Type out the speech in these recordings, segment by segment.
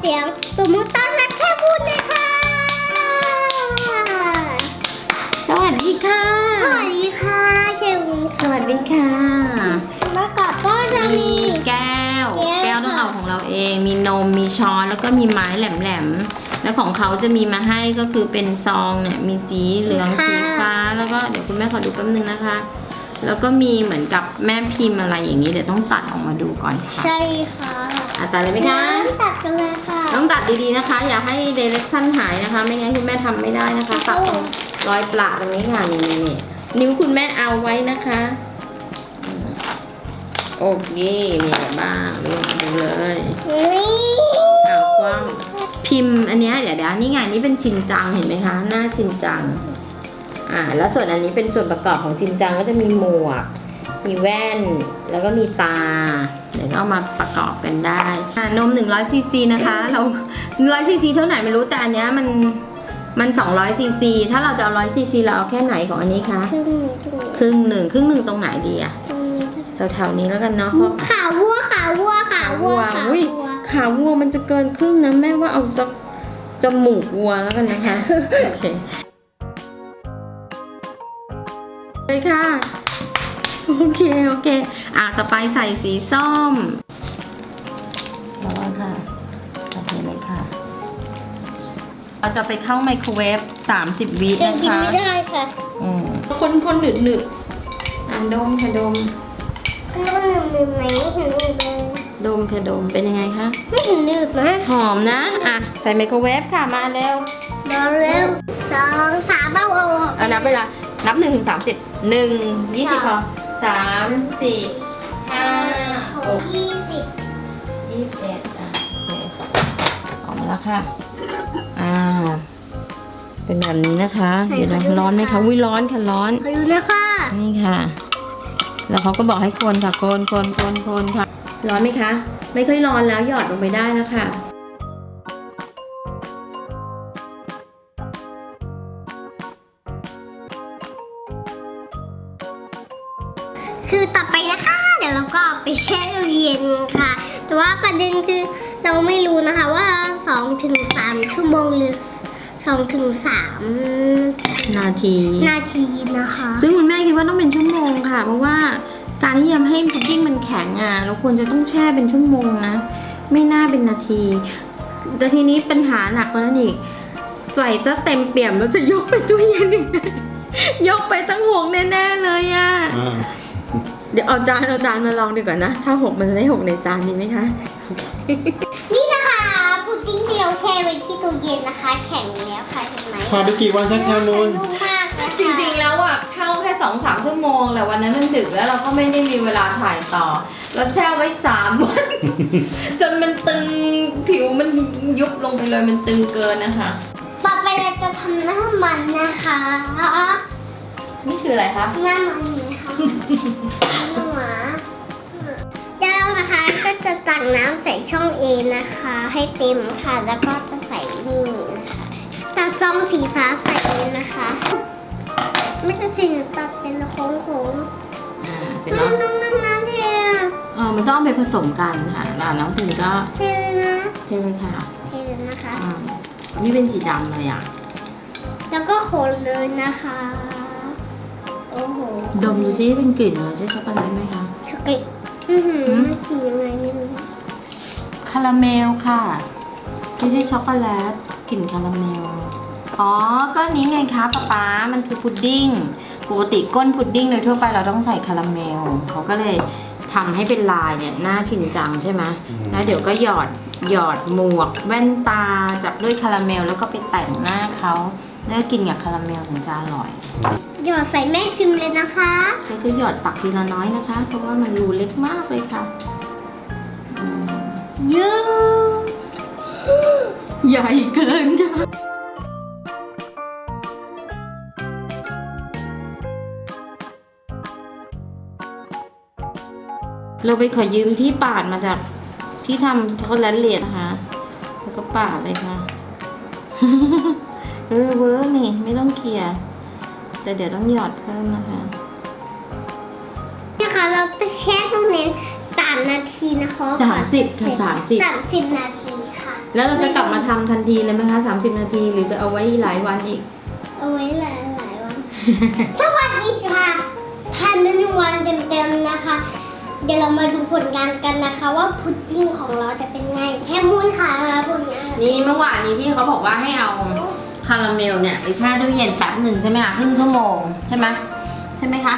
เสียงตัวมือต้อนรับแค่พูดนะคะสวัสดีค่ะ สวัสดีค่ะเควินสวัสดีค่ะ แล้วก็ก็จะมี แก้ว แก้ว แก้วต้องเอาของเราเอง มีนม มีช้อน แล้วก็มีไม้แหลมๆ แล้วของเขาจะมีมาให้ก็คือเป็นซองเนี่ย มีสีเหลือง สีฟ้า แล้วก็เดี๋ยวคุณแม่ขอดูแป๊บนึงนะคะ แล้วก็มีเหมือนกับแม่พิมพ์อะไรอย่างนี้เดี๋ยวต้องตัดออกมาดูก่อนค่ะใช่ค่ะอะตัดเลยไหมคะเริ่มตัดกันเลยค่ะ ต้องตัดดีๆนะคะ อย่าให้เดเรคชั่นหายนะคะ ไม่งั้นคุณแม่ทำไม่ได้นะคะ ตัดตรงรอยปลาตรงนี้ค่ะนี่นี่นิ้วคุณแม่เอาไว้นะคะอืมโอเคมีอะไรบ้างดูดูเลยนี่เอากว้างพิมพ์อันเนี้ยเดี๋ยวเดี๋ยวนี่ไงนี่เป็นชินจังเห็นไหมคะ หน้าชินจัง อ่าแล้วส่วนอันนี้เป็นส่วนประกอบของชินจังก็จะมีหมวก มีแว่น แล้วก็มีตา เดี๋ยวก็เอามาประกอบกันได้อ่านม 100ซีซีนะคะ เรา100ซีซีเท่าไหร่ไม่รู้แต่อันเนี้ยมันมัน 200ซีซีถ้าเราจะเอา100ซีซีเราเอาแค่ไหนของอันนี้คะครึ่งนี้ตรงนี้ครึ่งหนึ่งครึ่งหนึ่งตรงไหนดีอะตรงนี้แถวๆนี้แล้วกันเนาะเพราะ ขาวัวขาวัวขาวัวขาอุ้ยวัวขาวัวมันจะเกินครึ่งนะแม่ว่าเอาสักจมูกวัวแล้วกันนะคะ โอเค เลยค่ะ โอเค โอเค อะ ต่อไปใส่สีส้มระวังค่ะโอเคเลยค่ะ เราจะไปเข้าไมโครเวฟ 30 วิยังนะกินคะไม่ได้ค่ะอืมคนคนหนึดหนึดอะ ดมค่ะดมแล้วมันหนึบหนึบไหมไม่ถึงหนึบเลยดมค่ะดม เป็นยังไงคะ ไม่ถึงหนึบนะหอมนะ อะ ใส่ไมโครเวฟค่ะ มาเร็ว มาเร็วสองสามเอาเอาเอาเอานับเวลา นับหนึ่งถึงสามสิบ หนึ่งยี่สิบพอสามสี่ห้าหกยี่สิบยี่สิบเอ็ดอะโอเคออกมาแล้วค่ะ อ่า เป็นแบบนี้นะคะ เดี๋ยวนะร้อนไหมคะวิร้อนค่ะร้อน ขอดูนะคะนี่ค่ะ แล้วเขาก็บอกให้คนค่ะคนคนคนคนค่ะ ร้อนไหมคะ ไม่ค่อยร้อนแล้วหยอดลงไปได้นะคะ ไปแช่เย็นค่ะ แต่ว่าประเด็นคือเราไม่รู้นะคะว่า2ถึง3ชั่วโมงหรือ2ถึง3นาที นาทีนะคะ ซึ่งคุณแม่คิดว่าต้องเป็นชั่วโมงค่ะ เพราะว่าการที่จะให้พุดดิ้งมันแข็งอะเราควรจะต้องแช่เป็นชั่วโมงนะ ไม่น่าเป็นนาที แต่ทีนี้ปัญหาหนักกว่านั้นอีกใส่ตั้งเต็มเปี่ยมแล้วจะยกไปตู้เย็นยังไงยกไปตั้งหกแน่ๆเลยอะอ่า เดี๋ยวเอาจานเอาจานมาลองดีกว่านะ ถ้าหกมันจะได้หกในจานดีไหมคะนี่นะคะพุดดิ้งที่เราแช่ไว้ที่ตู้เย็นนะคะ แข็งแล้วค่ะเห็นไหมผ่านไปกี่วันคะแคมูลนุ่มมากนะคะจริงๆแล้วอะเข้าแค่สองสามชั่วโมงแต่วันนั้นมันดึกแล้วเราก็ไม่ได้มีเวลาถ่ายต่อ เราแช่ไว้สามวันจนมันตึงผิวมันยุบลงไปเลยมันตึงเกินนะคะ ต่อไปเราจะทำหน้ามันนะคะ นี่คืออะไรคะหน้ามันนี่ค่ะ หน้าหมาเดี๋ยวเรานะคะก็จะตักน้ำใส่ช่องเอนะคะ ให้เต็มค่ะ แล้วก็จะใส่นี่นะคะตัดซองสีฟ้าใส่เลยนะคะ ไม่จะสิตัดเป็นโค้งอ่าเสร็จๆแล้วน้องน้องน้ำเทเออมันต้องเอาไปผสมกันค่ะแล้วน้องพิมก็เทเลยนะเทเลยค่ะเทเลยนะคะ อ่านี่เป็นสีดำเลยอะ แล้วก็คนเลยนะคะโอ้โห ดมดูซิเป็นกลิ่นอะไรใช่ช็อกโกแลตไหมคะช็อกโกแลตอือหือหืมมันกินยังไงไม่รู้คาราเมลค่ะไม่ใช่ช็อกโกแลตกลิ่นคาราเมลอ๋อก็อันนี้ไงคะป๊าป๊ามันคือพุดดิ้งปกติก้นพุดดิ้งโดยทั่วไปเราต้องใส่คาราเมลเขาก็เลยทำให้เป็นลายเนี่ยหน้าชินจังใช่ไหมอืมแล้วเดี๋ยวก็หยอดหยอดหมวก แว่นตาจับด้วยคาราเมล แล้วก็ไปแต่งหน้าเขาแล้วก็กินกับคาราเมลถึงจะอร่อย หยอดใส่แม่พิมพ์เลยนะคะแล้วก็หยอดตักทีละน้อยนะคะ เพราะว่ามันรูเล็กมากเลยค่ะอืมเยอะใหญ่เกินค่ะเราไปขอยืมที่ปาดมาจากที่ทำช็อกโกแลตเหรียญนะคะ แล้วก็ปาดเลยค่ะ เออเวิร์กนี่ไม่ต้องเกลี่ยร์ แต่เดี๋ยวต้องหยอดเพิ่มนะคะ นะคะเราจะแช่ตู้เน้นสามนาทีนะคะสามสิบค่ะสามสิบ สามสิบนาทีค่ะ แล้วเราจะกลับมาทำทันทีเลยไหมคะ 30 นาทีหรือจะเอาไว้หลายวันอีก เอาไว้หลายหลายๆวัน สวัสดีค่ะผ่านมาหนึ่งวันเต็มๆนะคะ เดี๋ยวเรามาดูผลงานกันนะคะ ว่าพุดดิ้งของเราจะเป็นไง แค่มูนค่ะผลงานนี่เมื่อวานนี้ที่เขาบอกว่าให้เอา คาราเมลเนี่ยไปแช่ตู้เย็นแป๊บหนึ่งใช่ไหมคะครึ่งชั่วโมงใช่ไหมใช่ไหมคะ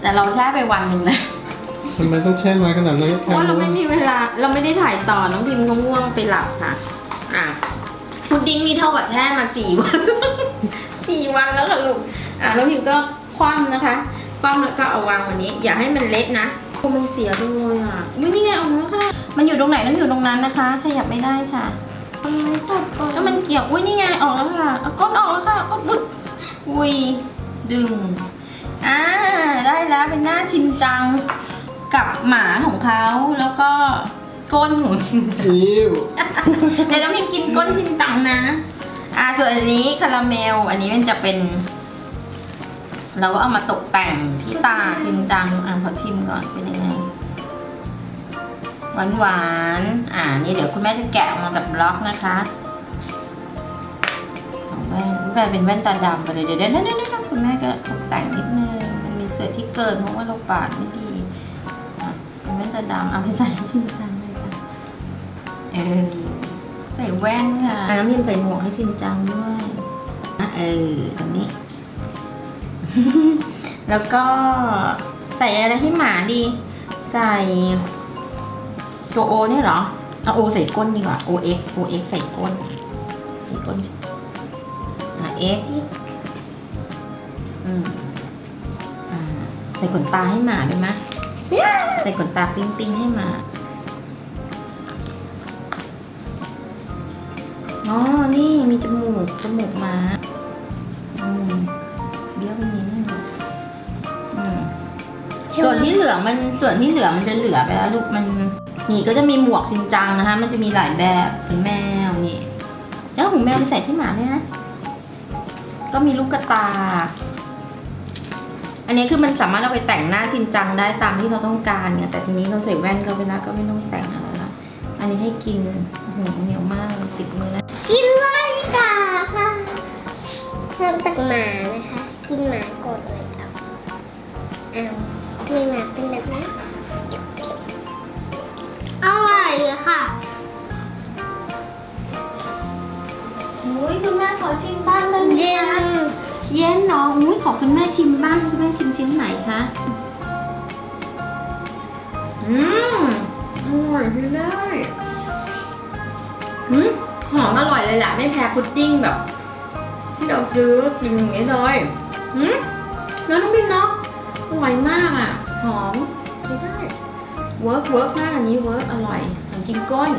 แต่เราแช่ไปวันหนึ่งเลยทำไมต้องแช่น้อยขนาดนั้นเพราะว่าเราไม่มีเวลาเราไม่ได้ถ่ายต่อน้องพิมพ์เขาง่วงไปหลับค่ะ อะพุดดิ้งนี่เท่ากับแช่มาสี่วันสี่วันแล้วค่ะลูกอะน้องพิมพ์ก็คว่ำนะคะคว่ำแล้วก็เอาวางวันนี้ อย่าให้มันเละนะโอ้มันเสียจังเลยอะอุ๊ยนี่ไงออกมาแล้วค่ะ มันอยู่ตรงไหนต้องอยู่ตรงนั้นนะคะ ขยับไม่ได้ค่ะ ทำไมตบก่อนแล้วมันเกี่ยว อุ้ยนี่ไงออกแล้วค่ะเอาก้นออกแล้วค่ะก้นอุ๊ยอุ้ยดึง อ่าได้แล้วเป็นหน้าชินจังกับหมาของเขาแล้วก็ก้นของชินจังอิ้วเดี๋ยวน้องพิมกินก้นชินจังนะ อ่าส่วนอันนี้คาราเมล อันนี้มันจะเป็น เราก็เอามาตกแต่งที่ตาชินจังอ่าขอชิมก่อนเป็นยังไง หวานหวานๆอ่า นี่เดี๋ยวคุณแม่จะแกะออกมาจากบล็อกนะคะของแว่นแว่นเป็นแว่นตาดำไปเลยเดี๋ยวเดี๋ยวเดี๋ยวคุณแม่ก็ตกแต่งนิดนึง มันมีเศษที่เกินเพราะว่าเราปาดไม่ดีอะเป็นแว่นตาดำเอาไปใส่ให้ชินจังเลยค่ะ เออ ใส่แว่นค่ะน้ำพิมใส่หมวกให้ชินจังด้วยอะเออตรงนี้ แล้วก็ใส่อะไรให้หมาดี ใส่ ตัวโอเนี่ยเหรอเอาโอใส่ก้นดีกว่า O X O X ใส่ก้นใส่ก้นอะ X อืมอ่าใส่ขนตาให้หมาด้วยมะใส่ขนตาปิ๊งปิ๊งให้หมาอ๋อ นี่มีจมูก จมูกหมาอืมเบี้ยวไปนิดนึงอืมส่วนที่เหลือมันส่วนที่เหลือมันจะเหลือไปแล้วลูกมัน นี่ก็จะมีหมวกชินจังนะคะ มันจะมีหลายแบบเป็นแมวนี่ แล้วของแมวไปใส่ที่หมาด้วยนะ ก็มีลูกกระตา อันนี้คือมันสามารถเอาไปแต่งหน้าชินจังได้ตามที่เราต้องการไงแต่ทีนี้เราใส่แว่นก็ไปแล้วก็ไม่ต้องแต่งอะไรละอันนี้ให้กินโอ้โหเหนียวมากติดมือนะกินเลยค่ะค่ะเริ่มจากหมา เย็นเนาะอุ้ยขอคุณแม่ชิมบ้างคุณแม่ชิมชิ้นไหนคะอืมอร่อยใช้ได้หืมหอมอร่อยเลยแหละไม่แพ้พุดดิ้งแบบ ที่เราซื้อกินอย่างนี้เลยหืมแล้วน้องบินเนาะอร่อยมากอะ หอมใช้ได้เวิร์กเวิร์กมากอันนี้เวิร์กอร่อยอันกินก้น